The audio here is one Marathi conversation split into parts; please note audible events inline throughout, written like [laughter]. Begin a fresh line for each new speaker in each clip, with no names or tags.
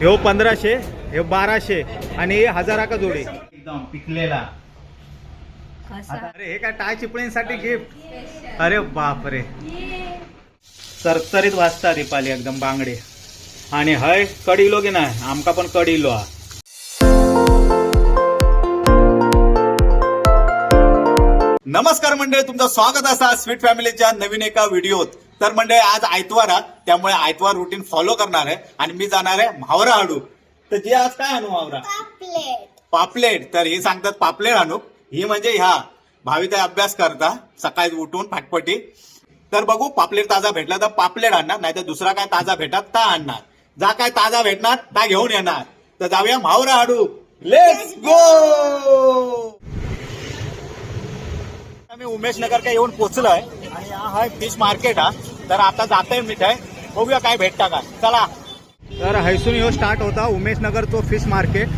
ह्यो पंधराशे ह्यो बाराशे आणि हे हजाराका जोडी. एकदम पिकलेला. अरे हे काय टाय चिपळींसाठी गिफ्ट अरे बापरे. सरसरीत वाजता दीपाली एकदम बांगडे. आणि हय कड इलो की नाही? आमका पण कड इलो हा. नमस्कार मंडळी तुमचं स्वागत असा स्वीट फॅमिलीच्या नवीन एका व्हिडिओत. तर मंडळी आज आयतवार हा त्यामुळे आयतवार रुटीन फॉलो करणार आहे. आणि मी जाणार आहे म्हावरा आणू तर जे आज काय आणू म्हावरा? पापलेट. तर हे सांगतात पापलेट आणू. ही म्हणजे ह्या भाविता अभ्यास करता. सकाळी उठून फाटपटी तर बघू पापलेट ताजा भेटला तर पापलेट आणणार नाही तर दुसरा काय ताजा भेटत ता आणणार. जा काय ताजा भेटणार ता घेऊन येणार. तर जाऊया म्हावरा हाडू. लेट्स गो मी उमेश नगर काय येऊन पोचलोय. आणि हा फिश मार्केट हा. तर आता जातोय मी काय बघूया काय भेटता का. चला. तर हैसून ह्यो स्टार्ट होता. उमेश नगर तो फिश मार्केट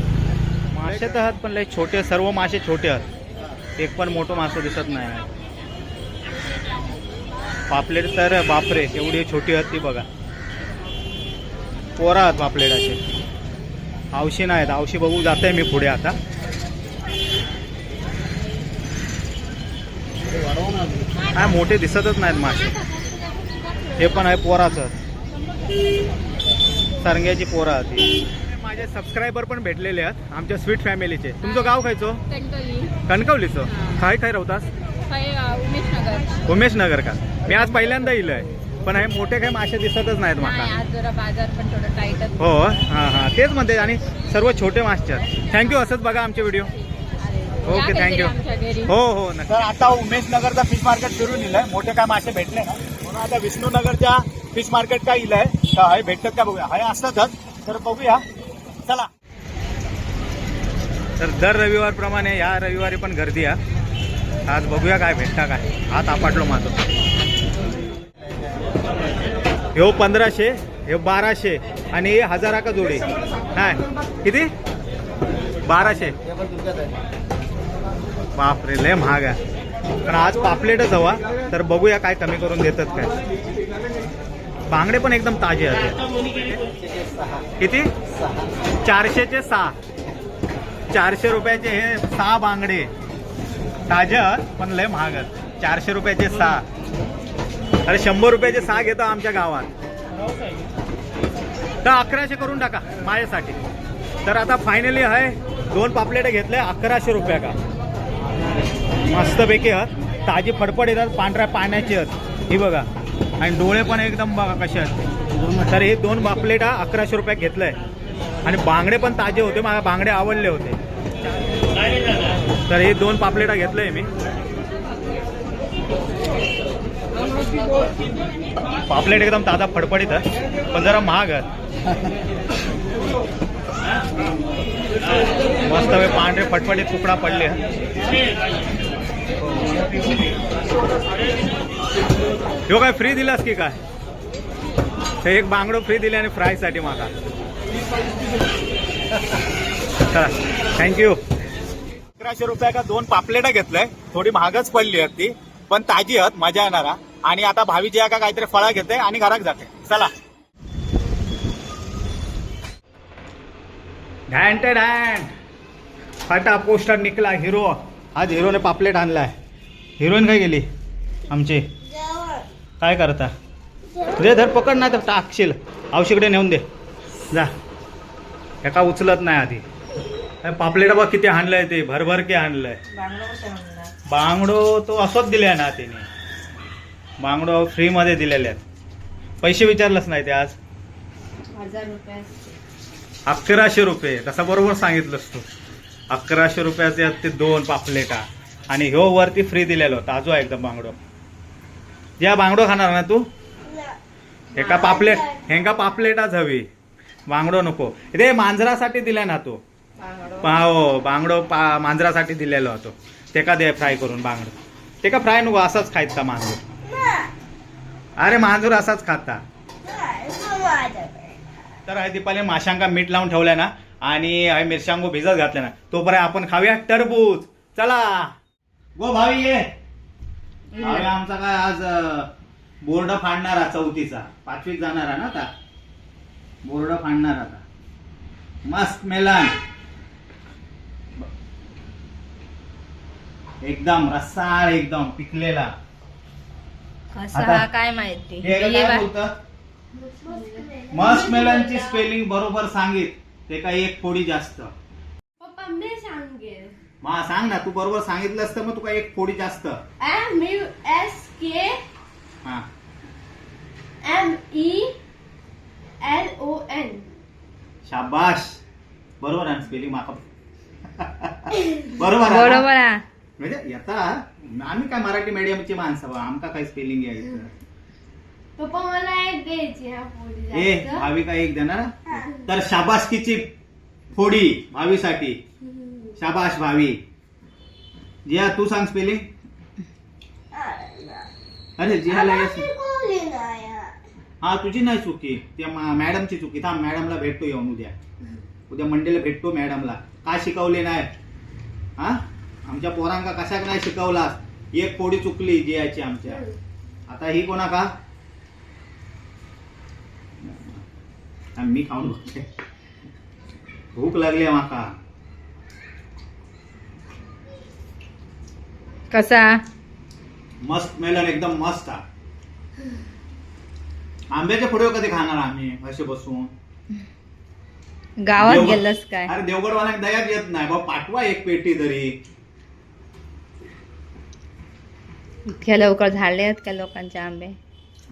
मासे तर आहेत पण लय छोटे सर्व मासे छोटे आहेत. एक पण मोठं मासं दिसत नाही. पापलेट तर बापरे एवढी छोटी आहेत ती बघा. पोरा आहेत पापलेटाचे. आवशी नाहीत आवशी बघू जाते मी पुढे आता. काय मोठे दिसतच नाहीत मासे. हे पण आहे पोराचं. सरंग्याची पोरं ही. माझे सबस्क्रायबर पण भेटलेले आहेत आमच्या स्वीट फॅमिलीचे तुमचं गाव खायचो
कणकवली
कणकवलीचं काय काय राहतास
काय उमेश नगर
उमेश नगर का? मी आज पहिल्यांदा इलोय पण हे मोठे काही मासे दिसतच नाहीत
नाही
माका
आज जरा बाजार पण थोडं टाईटच
हो हां. हां तेच म्हणते आणि सर्व छोटे मासे आहेत. थँक्यू असंच बघा आमचे व्हिडिओ ओके,
घरी
हो हो तर आता उमेश नगरचा फिश मार्केट फिरून इलंय. मोठे काय मासे भेटले ना? म्हणून आता विष्णूनगरच्या फिश मार्केट काय इलंय तर हे भेटतात का बघूया. हाय असतातच तर बघूया. चला. तर दर रविवार प्रमाणे या रविवारी पण गर्दी आहे. आज बघूया काय भेटता काय. हात आपटलो माझं. ह्यो पंधराशे हे बाराशे आणि हे हजारा का जोडी? काय किती? बाराशे. बापरे लय महाग आहे. पण आज पापलेटच हवा तर बघूया काय कमी करून देतात काय. बांगडे पण एकदम ताजे आहेत. किती? चारशेचे सहा. चारशे रुपयाचे हे सहा बांगडे. ताजे आहेत पण लय महाग आहेत. चारशे रुपयाचे सहा. अरे शंभर रुपयाचे सहा घेतो आमच्या गावात. तर अकराशे करून टाका माझ्यासाठी. तर आता फायनली आहे दोन पापलेट घेतले अकराशे रुपया का? मस्तपैकी आहेत. ताजी फडफड येतात पांढऱ्या पाण्याची आहेत. ही बघा. आणि डोळे पण एकदम बघा कसे आहेत. तर हे दोन पापलेटा अकराशे रुपयात घेतलंय. आणि बांगडे पण ताजे होते. मला बांगडे आवडले होते. तर हे दोन पापलेटा घेतलंय मी. पापलेट एकदम ताजा फडफडीत आहे पण जरा महाग आहे मस्त वे पांढरे फटफटीत तुकडा पडले ह्यो काय फ्री दिलास की काय? हे एक बांगडो फ्री दिले आणि फ्रायसाठी माका थँक्यू अकराशे रुपया का दोन पापलेटा घेतलंय. थोडी महागच पडली आहेत ती पण ताजी आहेत मजा येणारा आणि आता भावी जे का काहीतरी फळा घेते आणि घरात जाते. चला. ते ढॅन फाटा पोस्टर निकला हिरो. आज हिरोने पापलेट आणलाय. हिरोईन काय गेली? आमची. काय करता? तुझे धर पकड नाही तर टाकशील. औषधकडे नेऊन दे. जा. एका उचलत नाही आधी? पापलेट बघ किती आणलंय ते भरभर के आणलंय. बांगडो तो असोच दिले ना तिने. बांगडो फ्रीमध्ये दिलेले आहेत. पैसे विचारलंच नाही ते आज. अकराशे रुपये तसा बरोबर सांगितलंस तू. अकराशे रुपयाचे आहेत ते दोन पापलेटा. आणि ह्यो वरती फ्री दिलेलो ताजो आहे एकदम बांगडो. या बांगडो खाणार ना तू? एका पापलेट? हेंका पापलेटाच हवी? बांगडो नको. ते मांजरासाठी दिलाय ना तू. हो बांगडो पा मांजरासाठी दिलेलो होतो. ते का दे फ्राय करून बांगडो? ते का फ्राय नको असाच खायचा मांजर? अरे मांजूर असाच खाता. तर आहे दीपाली माशांका मीठ लावून ठेवलंय ना आणि आहे मिरशांगो भिजत घातले ना. तोपर्यंत आपण खाऊया टरबूज. चला. गो भावी ये. भावी आमचा काय आज बोर्ड फाडणारा चौथीचा. पाचवीत जाणारा ना आता? बोर्ड फाडणार आता. मस्त मेलन. एकदम रसाळ एकदम पिकलेला.
कसा
आता-
काय माहिती?
हे
ये
काय
बा-
बोलतं? मस्त मेलनची स्पेलिंग बरोबर सांगित. ते काय एक फोडी जास्त.
पप्पा मी
मा सांग ना तू बरोबर सांगितलं असतं मग तुका एक फोडी जास्त.
एम यू एस के
हा.
M E L O N
शाबाश बरोबर आहे स्पेलिंग माका. बरोबर आहे ना?
बरोबर हा
म्हणजे येता आम्ही काय मराठी मीडियमची माणसं बा आमका काय स्पेलिंग यायचं?
पप्पा मला एक द्यायची हा पोळी
ए
जास्त.
भाविका एक देणार. तर शाबासकीची फोडी भावीसाठी. शाबाश भावी. जिया तू सांग स्पेलिंग अरे जियाला येस हा तुझी नाही चुकी. त्या मॅडमची चुकी. थांब मॅडमला भेटतो येऊन उद्या. उद्या मंडेला भेटतो मॅडमला का शिकवले नाही? हा? आमच्या पोरांका कशाक नाही शिकवलास? एक फोडी चुकली जियाची आमच्या. आता ही कोणा का मी खाऊन बघते भूक लागली आहे माका.
कसा?
मस्त मेलन एकदम मस्त. हा. आंब्याचे फुडे कधी खाणार आम्ही असे बसून?
गावात
देवगड-
गेलस काय?
अरे देवगडवाला दयाच येत नाही. बा पाठवा एक पेटी तरी.
इतक्या लवकर झाले आहेत का लोकांचे आंबे?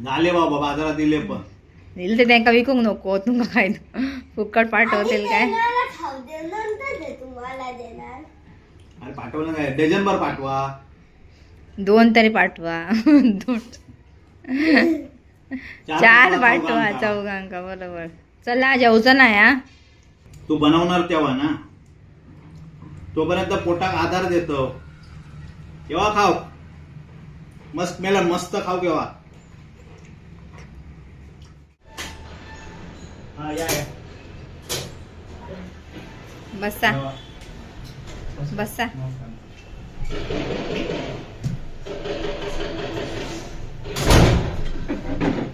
झाले बाबा बाजारात दिले पण.
दिल ते त्यांना विकूक नको तुमका काय फुकट पाठवतील काय?
तुम्हाला देणार.
अरे पाठवलं काय? डझन भर पाठवा.
दोन तरी पाठवा. दोन. चार
पाठवा चौघांका.
बरोबर. चला जेवचं नाही हा
तू बनवणार तेव्हा ना? तोपर्यंत पोटाक आधार देतो. केव्हा खाव मस्त मेलन मस्त खाऊ केव्हा.
बसा. बसा.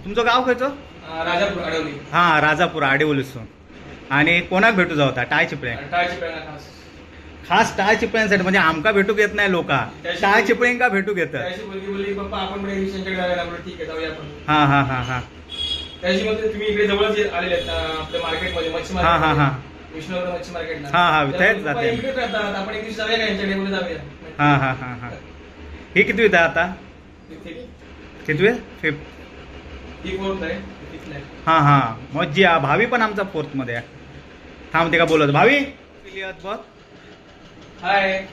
तुमचं गाव खयचं
राजापूर अडवली
हा राजापूर आडेवलीसून. आणि कोणाक भेटू जावता टाय चिपळे
खास.
खास टाय चिपळ्यांसाठी म्हणजे आमका भेटूक येत नाही लोका. टाय चिपळेंका भेटूक येत
त्याशी बोलली बोलली पप्पा आपण पण त्यांच्याकडे जाऊया आपण ठीक आहे जाऊया आपण.
हा हा हा हा.
त्याशी म्हणते तुम्ही इकडे जवळच ये- आलेले आहेत अं, आपल्या मार्केटमध्ये मच्छी
हा, हा, हा.
मार्केट विष्णुनगर मच्छी मार्केटला.
हा, हा,
तर
तेच
पप्पा
जाते.
इकडेच राहतात आपण एक दिवशी जाऊया का? यांच्याकडे बोलले जाऊया.
हा हा हा हा. ही किती आहे आता? किती फिफ्थ.
ही फोर्थ आहे.
हा हा. मग जी आ- भावी पण आमचा फोर्थमध्ये आहे. थांब ते का बोलत? भावी? बघ.
हाय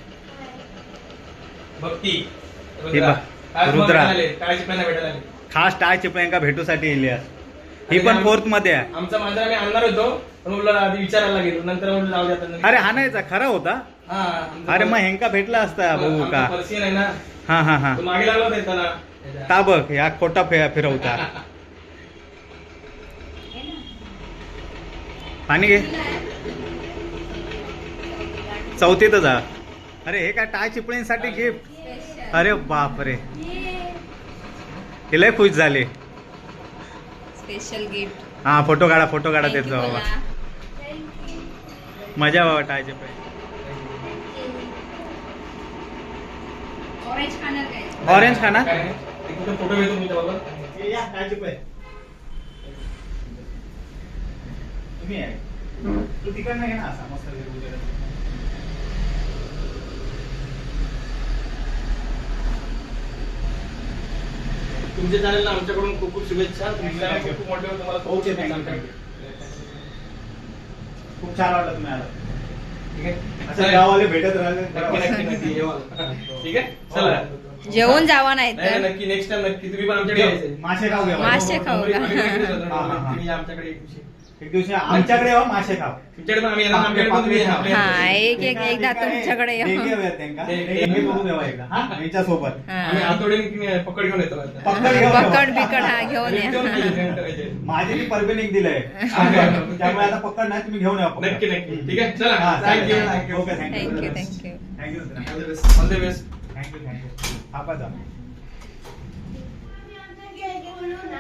भक्ती रुद्रा.
खास टाय चिपळ्यांका भेटूसाठी येईल ही पण फोर्थमध्ये आहे.
आमचा माझा आम्ही आणणार होतो पण आधी विचारायला गेलो नंतर म्हणलं.
अरे हा नाहीचा खरा होता.
हा
अरे मग हेंका भेटला असता बघू का? हा हा हा.
तो मागे लागला होता येताना
का बघ या खोटा फिरवता. [laughs] पाणी घे. चौथीतच जा. अरे हे काय टाय चिपळींसाठी गिफ्ट अरे बापरे. हे लय खुश झाले.
स्पेशल गिफ्ट
हा फोटो काढा फोटो काढा त्याचा बाबा. मजा बाबा टाय चिपळी.
ऑरेंज खाणार काय?
ऑरेंज खा ना
काय नाही. एक कुठे फोटो घेतो मी त्याबरोबर
तुम्ही आहे. तू तिकडनं घे ना असा मस्त.
तुमच्या चॅनलला आमच्याकडून खूप खूप शुभेच्छा. खूप मोठे होईल, तुम्हाला खूप
छान वाटलं तुम्ही आला
ठीक आहे.
असं
चला.
गाववाले भेटत राहिले.
नक्की. ठीक आहे? चला.
जेवून जावा नाही
नाही
तर
नाही, नक्की नेक्स्ट टाइम नक्की. तुम्ही पण आमच्याकडे यायचं.
मासे खाऊ
मासे खाऊ?
हा, हा, हा.
तुम्ही आमच्याकडे एक.
एक दिवशी आमच्याकडे येवा मासे खाऊ.
तुमच्याकडे पण आम्ही येणार आमच्याकडे पण तुम्ही या. आपल्या-
हा एक एक एकदा तुमच्याकडे येऊ.
देगे हवे आहेत त्यांका.
हे-
हे- हे बघू देवा एकदा. हा. यांच्यासोबत
आम्ही
हा.
हातोडीने पकड घेऊन येतो आता.
पकड घेऊन
पकड
येवा.
बिकड हा घेऊन
करायचे.
माझी मी परमिनिंग दिलंय. त्यामुळे आता पकड नाही तुम्ही घेऊन या पकड.
नक्की नक्की. ठीक आहे चला.
हा,
thank you
thank you okay thank you
thank you thank you
thank you
all the best
thank you thank you हा जा.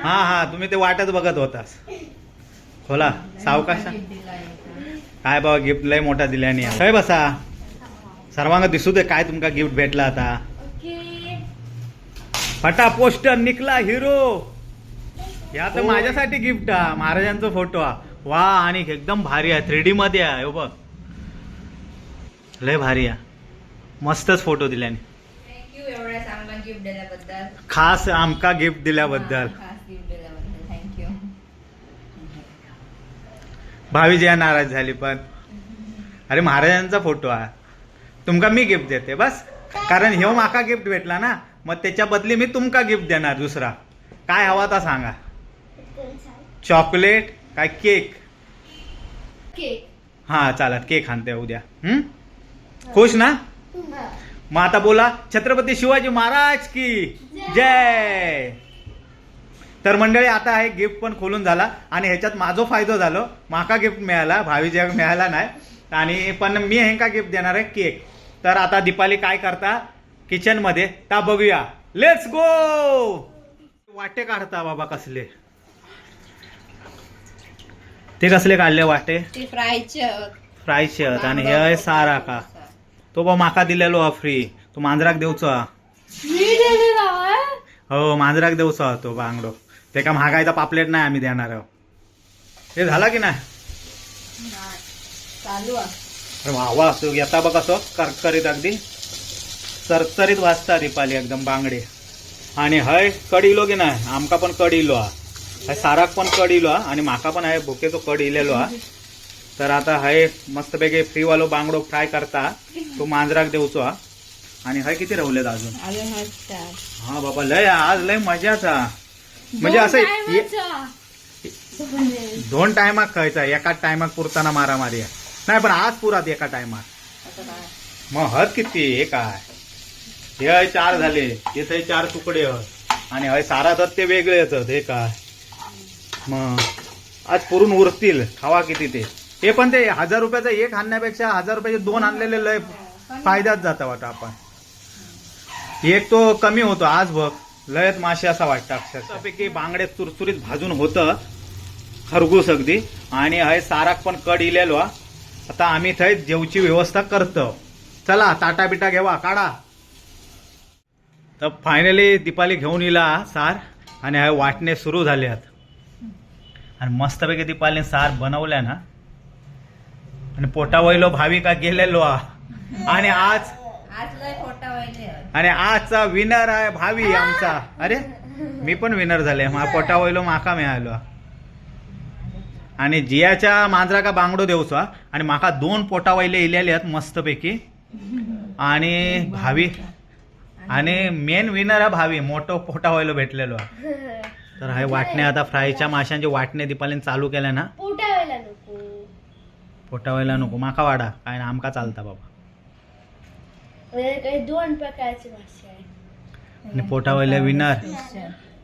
हा हा तुम्ही ते वाटच बघत होतास. खोला सावकाश. काय बाबा गिफ्ट लय मोठा दिल्याने काय बसा. सर्वांना दिसू दे काय तुमका गिफ्ट भेटला आता. फटा पोस्टर निकला हिरो या तर माझ्यासाठी गिफ्ट हा महाराजांचा फोटो हा वा आणि एकदम भारी आहे. थ्री डी मध्ये आहे. हो बघ. लय भारी आहे. मस्तच फोटो दिल्याने खास आमका गिफ्ट दिल्याबद्दल
थँक्यू
भावी जया नाराज झाली पण. अरे महाराजांचा फोटो हा. तुमका मी गिफ्ट देते बस. कारण ह्यो माका गिफ्ट भेटला ना मग त्याच्या बदली मी तुमका गिफ्ट देणार दुसरा. काय हवा ता सांगा. चॉकलेट काय केक? हा चालत केक आणते उद्या. हम्म खुश ना? मग आता बोला छत्रपती शिवाजी महाराज की जय. तर मंडळी आता हे गिफ्ट पण खोलून झाला आणि ह्याच्यात माझो फायदा झालो. माका गिफ्ट मिळाला भावी जग मिळाला नाही. आणि पण मी हेंका गिफ्ट देणार आहे केक तर आता दीपाली काय करता? किचनमध्ये. ता बघूया. लेट्स गो वाटे काढता बाबा कसले? ते कसले काढले वाटे? फ्राय शेत आणि हे सारा का? तो बा माका दिलेलो हा फ्री तो मांजराक देऊचो. हा. हो मांजराक देऊचो हा तो बांगडो ते का महागायचा पापलेट नाही आम्ही देणार आहो हे झाला की नाही?
चालू
वा वा तू येता बघ असं करकरीत अगदी. चरचरीत वाजता दीपाली एकदम बांगडे. आणि हय कड इलो की नाही? आमका पण कड इलो हा साराक पण कड इलो हा आणि माका पण आहे भुकेचो कड इलेलो हा तर आता हय मस्तपैकी फ्रीवालो बांगडो फ्राय करता. तो मांजराक देऊचो हा आणि हय किती रवलेत अजून? हा बाबा लय आज लय मजाचा म्हणजे असं ये-. दोन टायमाक खायचा एकाच टायमाक पुरताना मारामारी आहे. नाही पण आज पुरात एका टायमात.
आता काय?
मग हत किती हे काय? हे हय चार झाले. हे थंय चार तुकडे हत आणि हय सारा दत्त ते वेगळे येतात. हे काय? मग आज पुरून उरतील. खावा किती ते. हे पण ते हजार रुपयाचं एक आणण्यापेक्षा हजार रुपयाचे दोन आणलेले लय फायद्यात जाता वाटतं आपण. एक तो कमी होतो. आज बघ. लयत मासे असा वाटतं अक्षरशः. बांगडे चुरचुरीत भाजून होतं. खरगूस अगदी. आणि हय साराक पण कड इलेलो हा. आता आम्ही थंय जेवची व्यवस्था करतो. चला ताटा बिटा घेवा काढा. तर फायनली दीपाली घेऊन इला सार. आणि हय वाटणे सुरू झाले आहेत. आणि मस्तपैकी दीपालीने सार बनवल्या ना. आणि पोटावयलो भाविका गेलेलो हा. आणि आज आणि आजचा विनर आहे भावी आमचा. अरे मी पण विनर झाले. मा पोटावयलो माका मिळालो. आणि जियाच्या मांजरा का बांगडो देऊचो. आणि माका दोन पोटावयले इलेले आहेत मस्तपैकी. आणि भावी आणि मेन विनर आहे भावी. मोठं पोटावयलो भेटलेलो. हा. तर हे वाटणे आता फ्रायच्या माशांचे वाटणे दीपालीने चालू केल्या ना.
पोटावयला नको.
माका वाडा. काय ना आमका चालता बाबा.
दोन प्रकारचे मासे
आणि पोटावयले विनर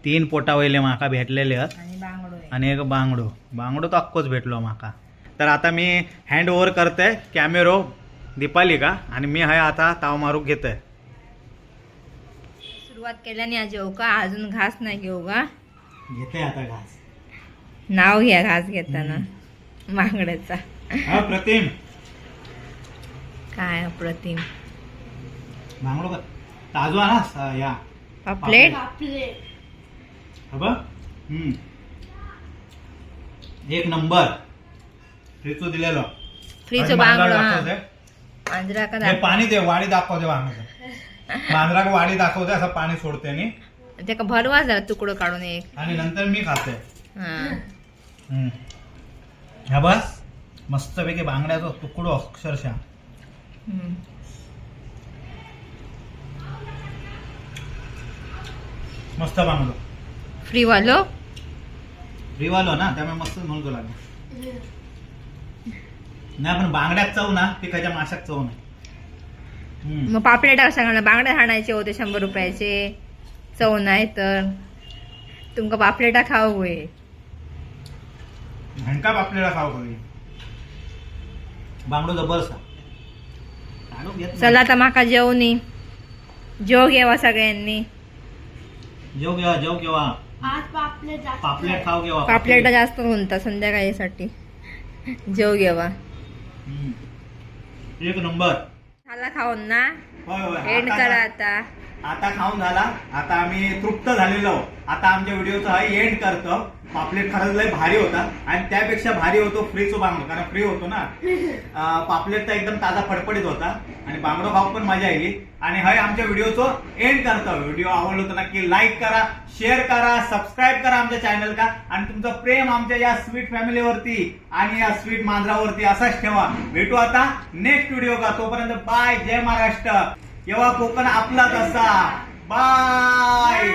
तीन पोटावयले माका भेटलेले आहेत.
आणि बांगडो आहे.
आणि एक बांगडो. बांगडो तर अक्कोच भेटलो माका. तर आता मी हँड ओव्हर करते. कॅमेरो दीपाली का? आणि मी हाय आता ताव मारू घेतोय
सुरुवात केल्याने आज जेव का? अजून घास नाही घेऊ का?
घेते आता घास.
नाव घ्या घास घेताना. बांगड्याचा.
हा प्रतिम.
काय अप्रतिम?
बांगडो का ताजो या.
पापलेट.
हा बघ. हम्म. एक नंबर. फ्रीचो दिलेलो.
फ्रीचं
आणि
बांगडो
मांजराला
हा.
दाखवते.
मांजरा का
हे. पाणी दे वाडी दाखवते मांजराक वाडी दाखवते असं पाणी सोडते आणि
ते का भरवा जरा तुकडं काढून एक.
आणि नंतर मी खाते.
हा.
हम्म. ह्या बस. मस्तपैकी बांगड्याचा तुकडो अक्षरशः.
हम्म.
मस्त बांगडो
फ्री वालो
फ्रीवालो ना त्यामुळे मस्त म्हणतो लागेल. नाही पण बांगड्यात चव ना पिकाच्या माशात चव नाही.
मग पापलेट सांगा बांगडे हाणायचे होते शंभर रुपयाचे. चव नाही तर. तुमका पापलेटा खाऊ होय.
हणका आपल्याला खाऊ पाहिजे बांगडो नाही.
चला आता माका जेवणी. जेव घ्यावा सगळ्यांनी.
जेव घेवा जेव घेवा
आज पापले जास्त
पापलेट खाऊ घेवा
पापलेटा जास्त म्हणतात संध्याकाळीसाठी. जेव
हम्म. एक नंबर.
झाला खाऊन ना? एंड करा आता.
आता खाऊन झाला. आता आम्ही तृप्त झालेलो. आता आमच्या व्हिडिओचा एंड करतो. पापलेट खरंच लय भारी होता. आणि त्यापेक्षा भारी होतो फ्रीचो बांगडो कारण फ्री होतो ना. [laughs] पापलेट तर एकदम ताजा फडफडीत होता. आणि बांगडो खाऊ पण मजा आली. आणि हय आमच्या व्हिडिओचो एंड करतो. व्हिडिओ आवडलो तर नक्की लाईक करा शेअर करा सबस्क्राईब करा आमच्या चॅनल का आणि तुमचं प्रेम आमच्या या स्वीट फॅमिलीवरती आणि या स्वीट मांजरावरती असाच ठेवा. भेटू आता नेक्स्ट व्हिडिओ का. तोपर्यंत बाय जय महाराष्ट्र. तेव्हा कोकण आपलाच असा. बाय.